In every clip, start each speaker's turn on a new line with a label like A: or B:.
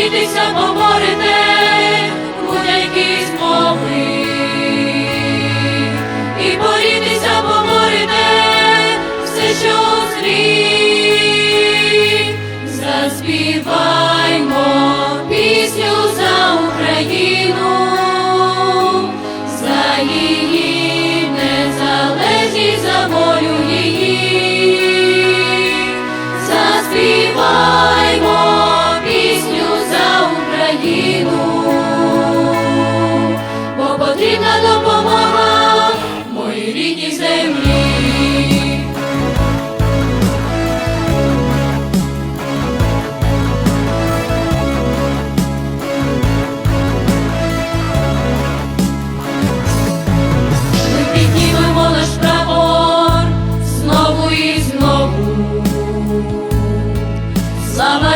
A: зустрітися поморите, будь-які змови, і борітися поморите, все, що зрі, заспіває.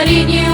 A: Пари не